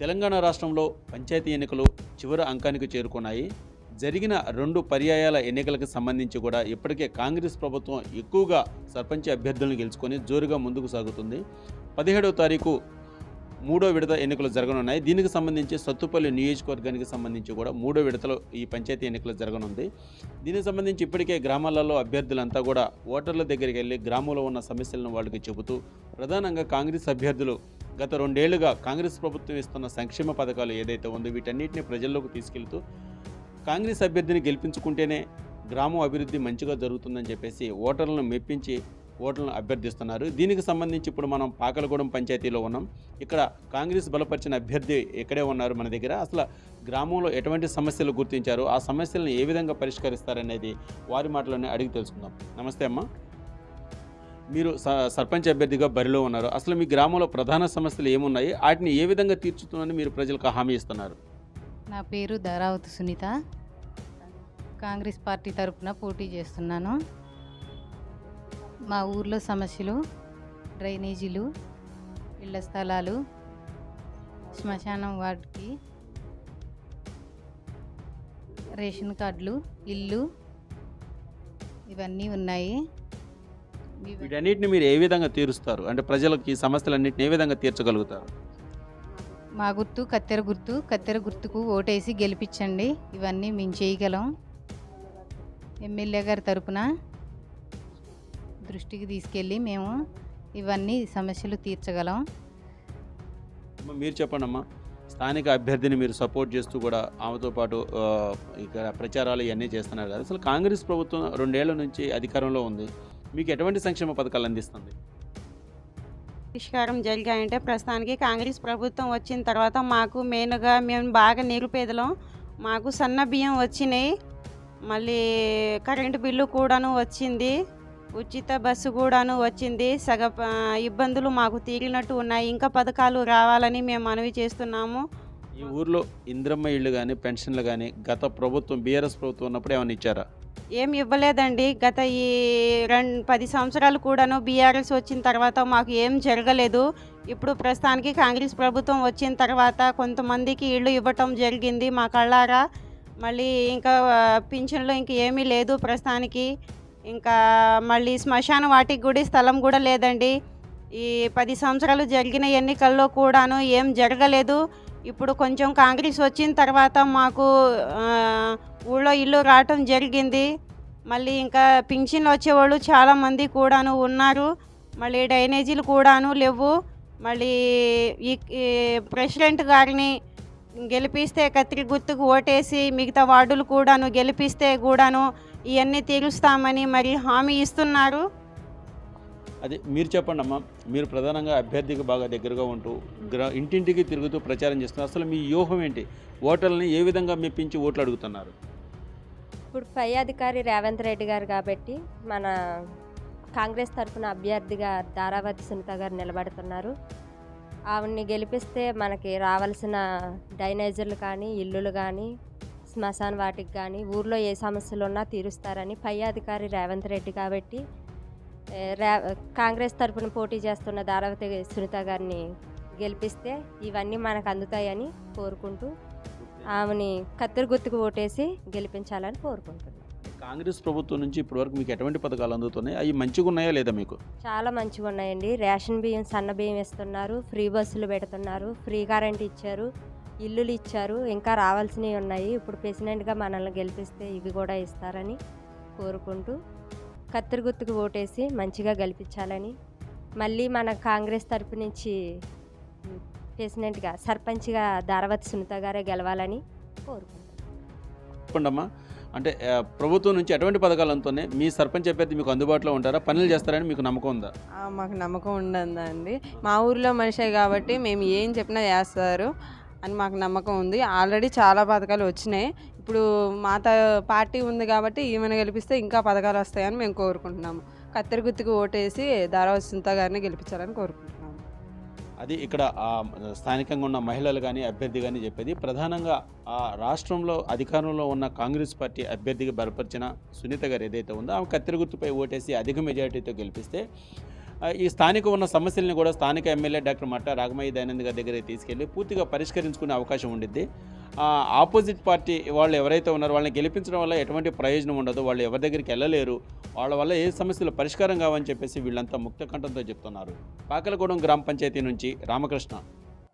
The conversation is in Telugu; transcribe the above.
తెలంగాణ రాష్ట్రంలో పంచాయతీ ఎన్నికలు చివరి అంకానికి చేరుకున్నాయి. జరిగిన రెండు పర్యాయాల ఎన్నికలకు సంబంధించి కూడా ఇప్పటికే కాంగ్రెస్ ప్రభుత్వం ఎక్కువగా సర్పంచ్ అభ్యర్థులను గెలుచుకొని జోరుగా ముందుకు సాగుతుంది. పదిహేడవ తారీఖు మూడో విడత ఎన్నికలు జరగనున్నాయి. దీనికి సంబంధించి సత్తుపల్లి నియోజకవర్గానికి సంబంధించి కూడా మూడో విడతలో ఈ పంచాయతీ ఎన్నికలు జరగనుంది. దీనికి సంబంధించి ఇప్పటికే గ్రామాలలో అభ్యర్థులంతా కూడా ఓటర్ల దగ్గరికి వెళ్ళి గ్రామంలో ఉన్న సమస్యలను వాళ్ళకి చెబుతూ ప్రధానంగా కాంగ్రెస్ అభ్యర్థులు గత రెండేళ్ళుగా కాంగ్రెస్ ప్రభుత్వం ఇస్తున్న సంక్షేమ పథకాలు ఏదైతే ఉందో వీటన్నిటిని ప్రజల్లోకి తీసుకెళ్తూ కాంగ్రెస్ అభ్యర్థిని గెలిపించుకుంటేనే గ్రామం అభివృద్ధి మంచిగా జరుగుతుందని చెప్పేసి ఓటర్లను మెప్పించి ఓటర్లను అభ్యర్థిస్తున్నారు. దీనికి సంబంధించి ఇప్పుడు మనం పాకలగూడెం పంచాయతీలో ఉన్నాం. ఇక్కడ కాంగ్రెస్ బలపరిచిన అభ్యర్థి ఇక్కడే ఉన్నారు మన దగ్గర. అసలు గ్రామంలో ఎటువంటి సమస్యలు గుర్తించారు? ఆ సమస్యలను ఏ విధంగా పరిష్కరిస్తారనేది వారి మాటలోనే అడిగి తెలుసుకుందాం. నమస్తే అమ్మా. మీరు స- సర్పంచ్ అభ్యర్థిగా బరిలో ఉన్నారు. అసలు మీ గ్రామంలో ప్రధాన సమస్యలు ఏమున్నాయి? వాటిని ఏ విధంగా తీర్చుతున్నారని మీరు ప్రజలకు హామీ ఇస్తున్నారు? నా పేరు ధారావతి సునీత. కాంగ్రెస్ పార్టీ తరఫున పోటీ చేస్తున్నాను. మా ఊర్లో సమస్యలు డ్రైనేజీలు ఇళ్ళ స్థలాలు శ్మశానం వాటికి రేషన్ కార్డులు ఇల్లు ఇవన్నీ ఉన్నాయి. వీటన్నిటిని మీరు ఏ విధంగా తీరుస్తారు? అంటే ప్రజలకు ఈ సమస్యలన్నింటిని ఏ విధంగా తీర్చగలుగుతారు? మా గుర్తు కత్తెర గుర్తు కత్తెర గుర్తుకు ఓటేసి గెలిపించండి. ఇవన్నీ మేము చేయగలం. ఎమ్మెల్యే గారి తరపున దృష్టికి తీసుకెళ్ళి మేము ఇవన్నీ సమస్యలు తీర్చగలం. మీరు చెప్పండి అమ్మా స్థానిక అభ్యర్థిని మీరు సపోర్ట్ చేస్తూ కూడా ఆమెతో పాటు ఇక్కడ ప్రచారాలు ఇవన్నీ చేస్తున్నారు కదా. అసలు కాంగ్రెస్ ప్రభుత్వం రెండేళ్ళ నుంచి అధికారంలో ఉంది. మీకు ఎటువంటి సంక్షేమ పథకాలు అందిస్తుంది? పరిష్కారం జరిగాయంటే ప్రస్తుతానికి కాంగ్రెస్ ప్రభుత్వం వచ్చిన తర్వాత మాకు మెయిన్గా మేము బాగా నిరుపేదలం. మాకు సన్న బియ్యం వచ్చినాయి. మళ్ళీ కరెంటు బిల్లు కూడాను వచ్చింది. ఉచిత బస్సు కూడాను వచ్చింది. సగ ఇబ్బందులు మాకు తీరినట్టు ఉన్నాయి. ఇంకా పథకాలు రావాలని మేము మనవి చేస్తున్నాము. ఈ ఊర్లో ఇంద్రమ్మ ఇళ్ళు కానీ పెన్షన్లు కానీ గత ప్రభుత్వం బీఆర్ఎస్ ప్రభుత్వం ఉన్నప్పుడు ఏమైనా ఇచ్చారా? ఏం ఇవ్వలేదండి. గత ఈ రెండు పది సంవత్సరాలు కూడాను బీఆర్ఎస్ వచ్చిన తర్వాత మాకు ఏం జరగలేదు. ఇప్పుడు ప్రస్తుతానికి కాంగ్రెస్ ప్రభుత్వం వచ్చిన తర్వాత కొంతమందికి ఇళ్ళు ఇవ్వటం జరిగింది మా కళ్ళారా. మళ్ళీ ఇంకా పింఛన్లో పింఛన్లు ఇంక ఏమీ లేదు ప్రస్తుతానికి. ఇంకా మళ్ళీ శ్మశాన వాటికి కూడా స్థలం కూడా లేదండి. ఈ పది సంవత్సరాలు జరిగిన ఎన్నికల్లో కూడాను ఏం జరగలేదు. ఇప్పుడు కొంచెం కాంగ్రెస్ వచ్చిన తర్వాత మాకు ఊళ్ళో ఇల్లు రావటం జరిగింది. మళ్ళీ ఇంకా పింఛన్లు వచ్చేవాళ్ళు చాలామంది కూడాను ఉన్నారు. మళ్ళీ డ్రైనేజీలు కూడాను లేవు. మళ్ళీ ఈ ఈ ప్రెసిడెంట్ గారిని గెలిపిస్తే కత్తిరి గుర్తుకు ఓటేసి మిగతా వార్డులు కూడాను గెలిపిస్తే కూడాను ఇవన్నీ తీరుస్తామని మరి హామీ ఇస్తున్నారు. అది మీరు చెప్పండి అమ్మా మీరు ప్రధానంగా అభ్యర్థికి బాగా దగ్గరగా ఉంటూ గ్రా ఇంటింటికి తిరుగుతూ ప్రచారం చేస్తున్నారు. అసలు మీ వ్యూహం ఏంటి? ఓటర్లని ఏ విధంగా మెప్పించి ఓట్లు అడుగుతున్నారు? ఇప్పుడు పై అధికారి రేవంత్ రెడ్డి గారు కాబట్టి మన కాంగ్రెస్ తరఫున అభ్యర్థిగా దారావతి సునీత గారు నిలబడుతున్నారు. ఆవిడ్ని గెలిపిస్తే మనకి రావాల్సిన డైనైజర్లు కానీ ఇల్లులు కానీ శ్మశాన వాటికి కానీ ఊర్లో ఏ సమస్యలు ఉన్నా తీరుస్తారని పై అధికారి రేవంత్ రెడ్డి కాబట్టి కాంగ్రెస్ తరఫున పోటీ చేస్తున్న దారావతి సునీత గారిని గెలిపిస్తే ఇవన్నీ మనకు అందుతాయని కోరుకుంటూ ఆమెని కత్తెర గుర్తుకు ఓటేసి గెలిపించాలని కోరుకుంటున్నాను కాంగ్రెస్ ప్రభుత్వం నుంచి ఇప్పటివరకు మీకు ఎటువంటి పథకాలు అందుతున్నాయి? అవి మంచిగా ఉన్నాయా లేదా మీకు? చాలా మంచిగా ఉన్నాయండి. రేషన్ బియ్యం సన్న బియ్యం ఇస్తున్నారు ఫ్రీ బస్సులు పెడుతున్నారు ఫ్రీ కరెంట్ ఇచ్చారు ఇల్లులు ఇచ్చారు ఇంకా రావాల్సినవి ఉన్నాయి. ఇప్పుడు ప్రెసిడెంట్గా మనల్ని గెలిపిస్తే ఇవి కూడా ఇస్తారని కోరుకుంటూ కత్తెర గుర్తుకు ఓటేసి మంచిగా గెలిపించాలని మళ్ళీ మన కాంగ్రెస్ తరపు నుంచి ప్రెసిడెంట్గా సర్పంచ్గా దారవతి సునీత గారే గెలవాలని కోరుకుంటున్నాను. చెప్పండి అమ్మా. అంటే ప్రభుత్వం నుంచి ఎటువంటి పథకాలు అందుతున్నాయి మీ సర్పంచ్ అభ్యర్థి మీకు అందుబాటులో ఉంటారా? పనులు చేస్తారని మీకు నమ్మకం ఉందా? ఆ, మాకు నమ్మకం ఉండదండి మా ఊర్లో మనిషే కాబట్టి మేము ఏం చెప్పినా చేస్తారు అని మాకు నమ్మకం ఉంది. ఆల్రెడీ చాలా పథకాలు వచ్చినాయి. ఇప్పుడు మాత పార్టీ ఉంది కాబట్టి ఈమెను గెలిపిస్తే ఇంకా పథకాలు వస్తాయని మేము కోరుకుంటున్నాము. కత్తెర గుత్తికి ఓటేసి ధారావతి సునీత గారిని గెలిపించాలని కోరుకుంటున్నాము. అది ఇక్కడ స్థానికంగా ఉన్న మహిళలు కానీ అభ్యర్థి కానీ చెప్పేది ప్రధానంగా ఆ రాష్ట్రంలో అధికారంలో ఉన్న కాంగ్రెస్ పార్టీ అభ్యర్థికి బలపరిచిన సునీత గారు ఏదైతే ఉందో ఆమె కత్తెర గుర్తుపై ఓటేసి అధిక మెజారిటీతో గెలిపిస్తే ఈ స్థానిక ఉన్న సమస్యలను కూడా స్థానిక ఎమ్మెల్యే డాక్టర్ మట్టా రాగమయ్య దయానంద్ గారి దగ్గరికి తీసుకెళ్ళి పూర్తిగా పరిష్కరించుకునే అవకాశం ఉండిద్ది. ఆపోజిట్ పార్టీ వాళ్ళు ఎవరైతే ఉన్నారో వాళ్ళని గెలిపించడం వల్ల ఎటువంటి ప్రయోజనం ఉండదు. వాళ్ళు ఎవరి దగ్గరికి వెళ్ళలేరు. వాళ్ళ వల్ల ఏ సమస్యలు పరిష్కారం కావని చెప్పేసి వీళ్ళంతా ముక్త కంఠంతో చెప్తున్నారు. పాకలగూడెం గ్రామ పంచాయతీ నుంచి రామకృష్ణ.